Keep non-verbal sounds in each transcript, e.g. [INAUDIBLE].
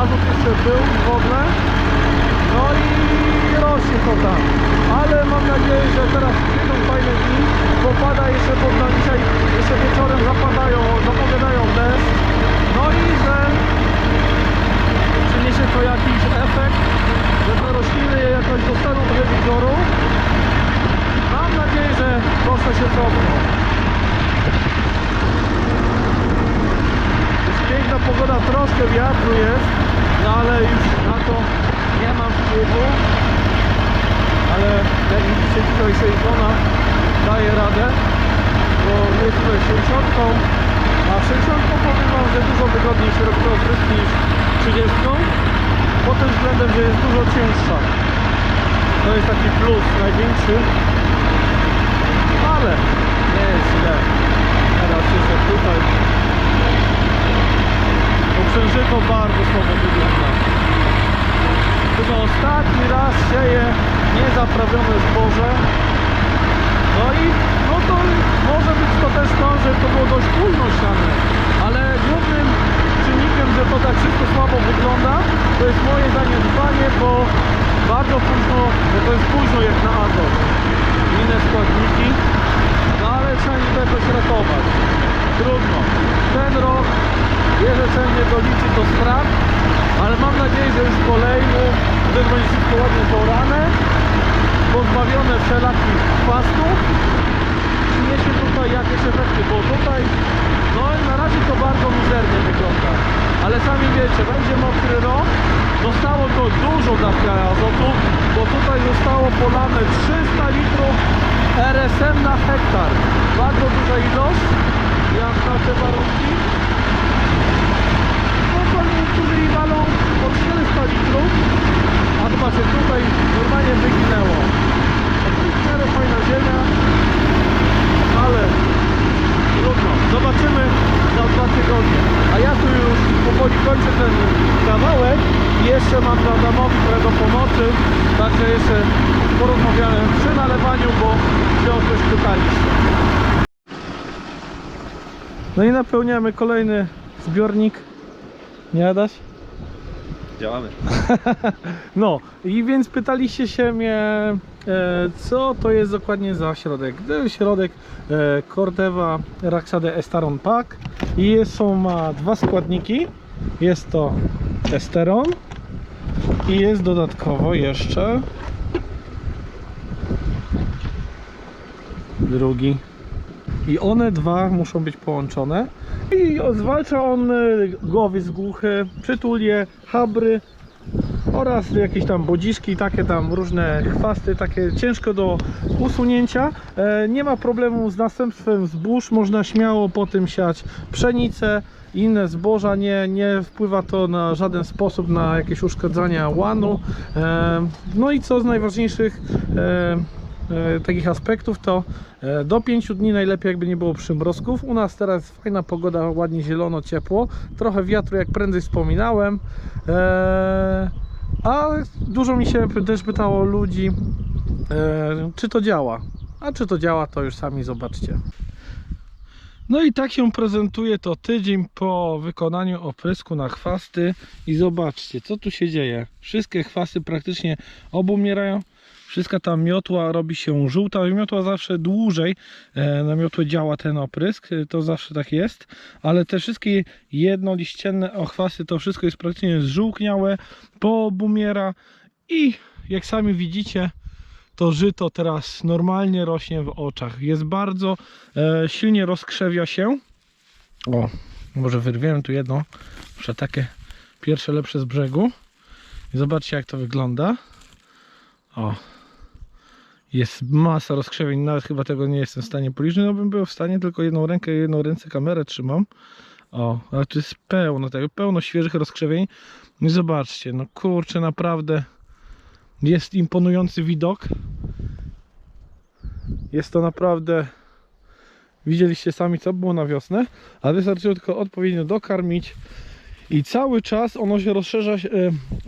azot jeszcze był w ogóle. No i rośnie to tam. Ale mam nadzieję, że teraz przyjdą fajne dni, bo pada jeszcze pod dzisiaj, jeszcze wieczorem zapadają, zapowiadają deszcz. No i że przyniesie to jakiś efekt, że te rośliny jakoś dostaną trochę wigoru. Mam nadzieję, że proszę się cofną. Jest piękna pogoda, troszkę wiatru jest, no ale już na to nie mam wpływu. Ale jak widzicie tutaj sobie żona daje radę, bo jest tutaj 60, a 60 powiem wam, że dużo wygodniej się robi oprysk niż 30. Pod tym względem, że jest dużo cięższa. To jest taki plus największy. Ale nie jest źle. Teraz jeszcze tutaj. Bo księżyco bardzo słabo wygląda. Chyba ostatni raz sieje niezaprawione zboże. No i no to może być to też to, że to było dość późno siane. Ale głównym czynnikiem, że to tak wszystko słabo wygląda, to jest moje zaniedbanie, bo bardzo późno, bo to jest późno jak na azot. Inne składniki, no ale trzeba niby jakoś ratować. Trudno. Ten rok wierzę, że nie doliczy do strat, ale mam nadzieję, że już kolejny też będzie wszystko ładnie porane, pozbawione wszelakich chwastów przyniesie tutaj jakieś efekty, bo tutaj no na razie to bardzo mizernie wygląda. Ale sami wiecie, będzie mokry rok, zostało to dużo dawka azotu, bo tutaj zostało polane 300 litrów RSM na hektar. Bardzo duża ilość, jak na te warunki. No to niektórzy walą od 400 litrów, a zobaczcie, tutaj normalnie wyginęło. Miarę fajna ziemia, ale trudno. Zobaczymy za dwa tygodnie. A ja tu już powoli kończę ten kawałek i jeszcze mam dla Adamowi trochę pomocy, także jeszcze porozmawiałem przy nalewaniu, bo się o coś pytaliście. No i napełniamy kolejny zbiornik. Nie Adaś? Działamy. [LAUGHS] No i więc pytaliście się mnie, e, co to jest dokładnie za środek. To jest środek e, Cordeva Raxade Estaron Pack i jest, są, ma dwa składniki. Jest to esteron i jest dodatkowo jeszcze drugi. I one dwa muszą być połączone. I zwalcza on e, głowy z głuchy, przytulie, habry oraz jakieś tam bodziszki, takie tam różne chwasty, takie ciężko do usunięcia. E, nie ma problemu z następstwem zbóż, można śmiało po tym siać pszenicę, inne zboża, nie, nie wpływa to na żaden sposób na jakieś uszkadzania łanu. E, no i co z najważniejszych takich aspektów to e, do 5 dni najlepiej jakby nie było przymrozków. U nas teraz fajna pogoda, ładnie zielono, ciepło, trochę wiatru jak prędzej wspominałem. E, a dużo mi się też pytało ludzi, e, czy to działa. A czy to działa, to już sami zobaczcie. No i tak się prezentuje to tydzień po wykonaniu oprysku na chwasty i zobaczcie, co tu się dzieje. Wszystkie chwasty praktycznie obumierają. Wszystka ta miotła robi się żółta. Miotła zawsze dłużej e, na miotłę działa ten oprysk, e, to zawsze tak jest. Ale te wszystkie jednoliścienne ochwasy, to wszystko jest praktycznie zżółkniałe, poobumiera i jak sami widzicie, to żyto teraz normalnie rośnie w oczach. Jest bardzo e, silnie rozkrzewia się. O, może wyrwiemy tu jedno, muszę takie pierwsze lepsze z brzegu. I zobaczcie jak to wygląda. O, jest masa rozkrzewień, nawet chyba tego nie jestem w stanie policzyć. No bym był w stanie, tylko jedną rękę, jedną ręce kamerę trzymam. O, ale tu jest pełno tego, pełno świeżych rozkrzewień. I zobaczcie, no kurczę, naprawdę jest imponujący widok. Jest to naprawdę. Widzieliście sami, co było na wiosnę, ale wystarczyło tylko odpowiednio dokarmić. I cały czas ono się rozszerza, e,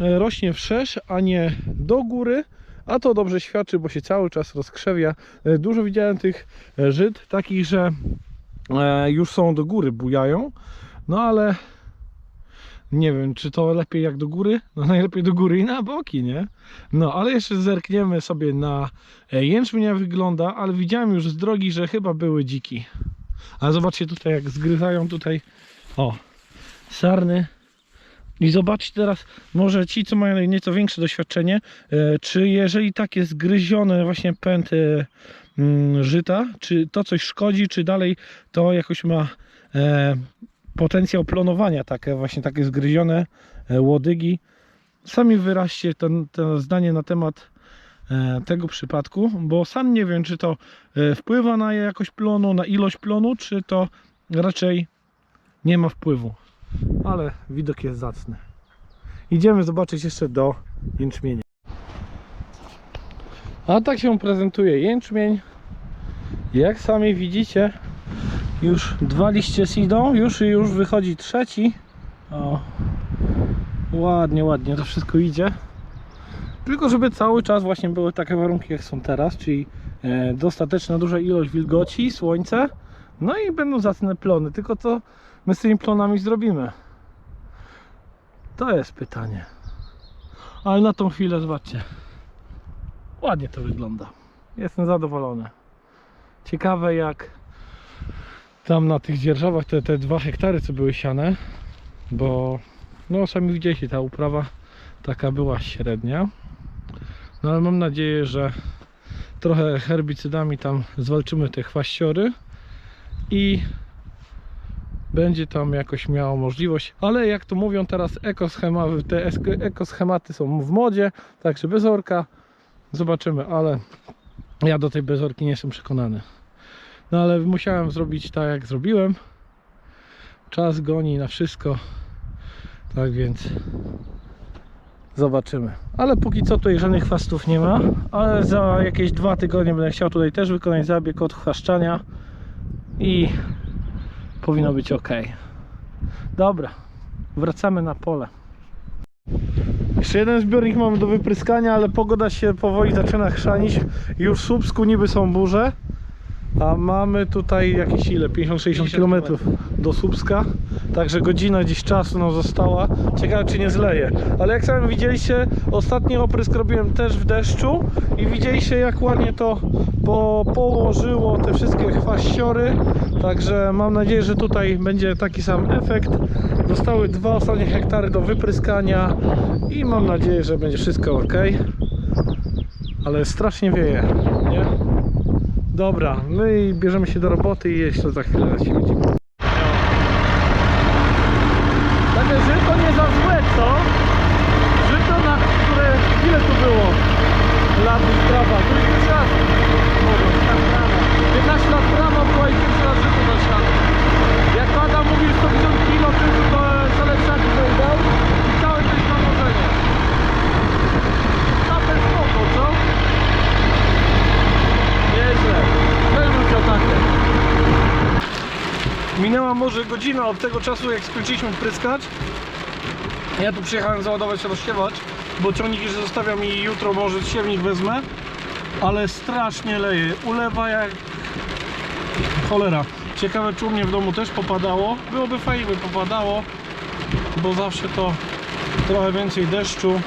e, rośnie wszerz, a nie do góry. A to dobrze świadczy, bo się cały czas rozkrzewia. E, Dużo widziałem tych e, żyd, takich, że e, już są do góry, bujają. No ale Nie wiem, czy to lepiej jak do góry? No [LAUGHS] najlepiej do góry i na boki, nie? No, ale jeszcze zerkniemy sobie na jęczmień jak wygląda, ale widziałem już z drogi, że chyba były dziki. Ale zobaczcie tutaj, jak zgryzają tutaj, o, sarny. I zobaczcie teraz, może ci, co mają nieco większe doświadczenie, e, czy jeżeli takie zgryzione właśnie pęty mm, żyta, czy to coś szkodzi, czy dalej to jakoś ma e, potencjał plonowania, takie właśnie takie zgryzione e, łodygi. Sami wyraźcie to, to zdanie na temat e, tego przypadku, bo sam nie wiem, czy to e, wpływa na jakość plonu, na ilość plonu, czy to raczej nie ma wpływu. Ale widok jest zacny. Idziemy zobaczyć jeszcze do jęczmienia. A tak się prezentuje jęczmień. Jak sami widzicie, już dwa liście idą, już i już wychodzi trzeci. O, ładnie, ładnie to wszystko idzie. Tylko żeby cały czas właśnie były takie warunki jak są teraz, czyli e, dostateczna duża ilość wilgoci, słońce, no i będą zacne plony. Tylko co my z tymi plonami zrobimy? To jest pytanie. Ale na tą chwilę zobaczcie. Ładnie to wygląda. Jestem zadowolony. Ciekawe jak tam na tych dzierżawach te, te dwa hektary co były siane, bo no sami widzieliście ta uprawa taka była średnia. No ale mam nadzieję, że trochę herbicydami tam zwalczymy te chwaściory i będzie tam jakoś miało możliwość, ale jak to mówią teraz ekoschematy, te ekoschematy są w modzie, także bez orka zobaczymy, ale ja do tej bezorki nie jestem przekonany. No ale musiałem zrobić tak jak zrobiłem. Czas goni na wszystko. Tak więc zobaczymy. Ale póki co tutaj żadnych chwastów nie ma. Ale za jakieś dwa tygodnie będę chciał tutaj też wykonać zabieg od chwaszczania i powinno być ok. Dobra, wracamy na pole. Jeszcze jeden zbiornik mamy do wypryskania, ale pogoda się powoli zaczyna chrzanić. Już w Słupsku niby są burze, a mamy tutaj jakieś ile? 50-60 km do Słupska. Także godzina gdzieś czasu nam została. Ciekawe czy nie zleje. Ale jak sami widzieliście, ostatni oprysk robiłem też w deszczu i widzieliście jak ładnie to po, położyło te wszystkie chwaściory. Także mam nadzieję, że tutaj będzie taki sam efekt. Zostały dwa ostatnie hektary do wypryskania i mam nadzieję, że będzie wszystko ok. Ale strasznie wieje, nie? Dobra, my bierzemy się do roboty i jeszcze za chwilę się widzimy. Takie żyto nie za złe, co? Żyto, na które... Ile tu było? Lat i prawa. Który pierwszy raz? Może, tak prawa. 15 lat prawa była i pierwszy raz żyto za świat. Jak Adam mówił 150 kg, tylko to selekcjaki wejdą i całe to jest nałożenie. Kapel spoko, co? Nieźle. Też bym chciał takie. Minęła może godzina od tego czasu, jak skończyliśmy pryskać. Ja tu przyjechałem załadować rozsiewacz, bo ciągnik już zostawiam i jutro może siewnik wezmę. Ale strasznie leje. Ulewa jak cholera. Ciekawe, czy u mnie w domu też popadało. Byłoby fajnie, by popadało, bo zawsze to trochę więcej deszczu.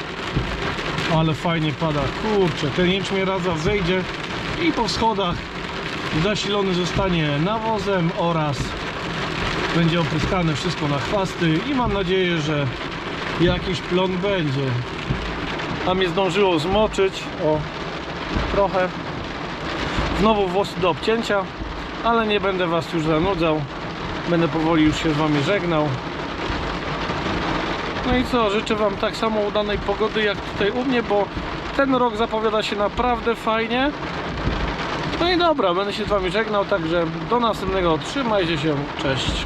Ale fajnie pada. Kurczę, ten jęczmień radza zejdzie i po schodach zasilony zostanie nawozem oraz będzie opryskane wszystko na chwasty i mam nadzieję, że jakiś plon będzie. A mnie zdążyło zmoczyć o trochę. Znowu włosy do obcięcia, ale nie będę Was już zanudzał. Będę powoli już się z Wami żegnał. No i co, życzę Wam tak samo udanej pogody jak tutaj u mnie, bo ten rok zapowiada się naprawdę fajnie. No i dobra, będę się z Wami żegnał, także do następnego. Trzymajcie się, cześć.